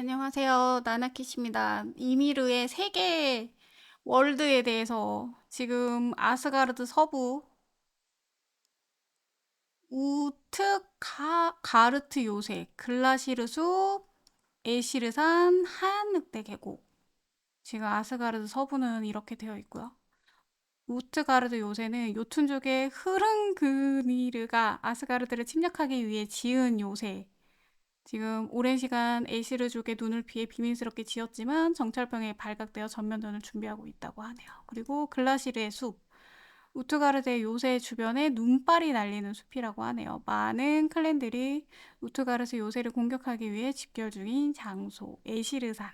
안녕하세요. 나나키십니다. 이미르의 세계 월드에 대해서 지금 아스가르드 서부 우트가 가르트 요새 글라시르 숲 에시르산 하얀 늑대 계곡 지금 아스가르드 서부는 이렇게 되어 있고요. 우트가르드 요새는 요툰족의 흐릉그니르가 아스가르드를 침략하기 위해 지은 요새 지금 오랜 시간 에시르족의 눈을 피해 비밀스럽게 지었지만 정찰병에 발각되어 전면전을 준비하고 있다고 하네요. 그리고 글라시르의 숲, 우트가르드의 요새 주변에 눈발이 날리는 숲이라고 하네요. 많은 클랜들이 우트가르드 요새를 공격하기 위해 집결 중인 장소, 에시르산.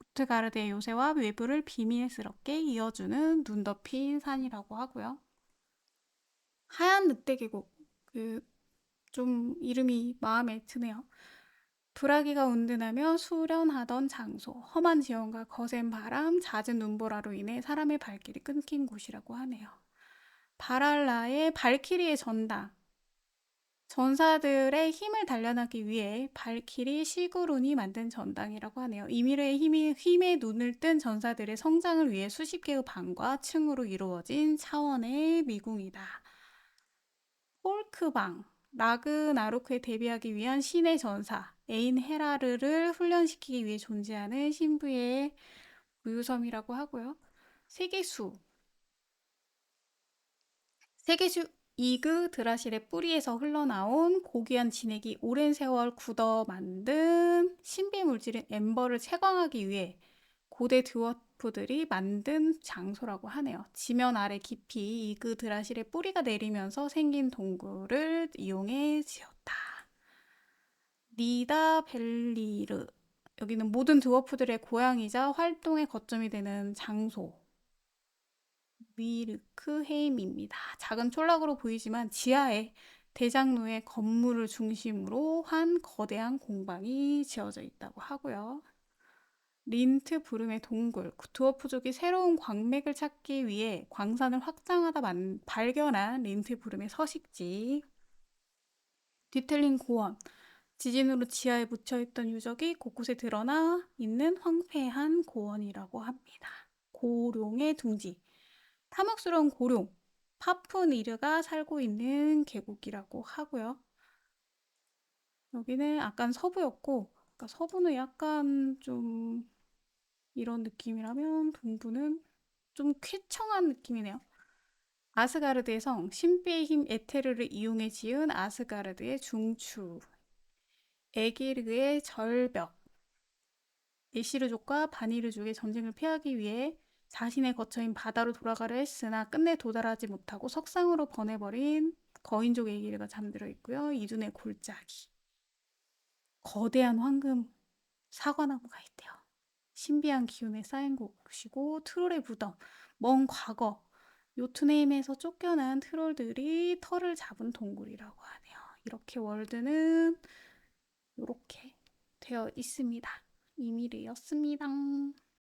우트가르드의 요새와 외부를 비밀스럽게 이어주는 눈 덮인 산이라고 하고요. 하얀 늑대 계곡, 그, 좀 이름이 마음에 드네요. 불화기가 운둔하며 수련하던 장소, 험한 지형과 거센 바람, 잦은 눈보라로 인해 사람의 발길이 끊긴 곳이라고 하네요. 바랄라의 발키리의 전당. 전사들의 힘을 단련하기 위해 발키리 시구룬이 만든 전당이라고 하네요. 이미르의 힘이, 힘에 눈을 뜬 전사들의 성장을 위해 수십 개의 방과 층으로 이루어진 차원의 미궁이다. 폴크방. 라그나로크에 데뷔하기 위한 신의 전사 에인 헤라르를 훈련시키기 위해 존재하는 신부의 무유섬이라고 하고요. 세계수 세계수 이그 드라실의 뿌리에서 흘러나온 고귀한 진액이 오랜 세월 굳어 만든 신비 물질인 엠버를 채광하기 위해 고대 드워 프들이 만든 장소라고 하네요. 지면 아래 깊이 이그 드라실의 뿌리가 내리면서 생긴 동굴을 이용해 지었다. 리다 벨리르 여기는 모든 드워프들의 고향이자 활동의 거점이 되는 장소. 위르크헤임입니다. 작은 촌락으로 보이지만 지하에 대장로의 건물을 중심으로 한 거대한 공방이 지어져 있다고 하고요. 린트 부름의 동굴, 드워프족이 새로운 광맥을 찾기 위해 광산을 확장하다 만, 발견한 린트 부름의 서식지. 뒤틀린 고원, 지진으로 지하에 묻혀있던 유적이 곳곳에 드러나 있는 황폐한 고원이라고 합니다. 고룡의 둥지, 탐욕스러운 고룡, 파푸니르가 살고 있는 계곡이라고 하고요. 여기는 약간 서부였고, 그러니까 서부는 약간 좀 이런 느낌이라면 동부는 좀 쾌청한 느낌이네요. 아스가르드의 성, 신비의 힘 에테르를 이용해 지은 아스가르드의 중추, 에기르의 절벽, 에시르족과 바니르족의 전쟁을 피하기 위해 자신의 거처인 바다로 돌아가려 했으나 끝내 도달하지 못하고 석상으로 번해버린 거인족 에기르가 잠들어 있고요. 이둔의 골짜기, 거대한 황금 사과나무가 있대요. 신비한 기운에 쌓인 곳이고 트롤의 무덤, 먼 과거 요트네임에서 쫓겨난 트롤들이 털을 잡은 동굴이라고 하네요. 이렇게 월드는 이렇게 되어 있습니다. 이미르였습니다.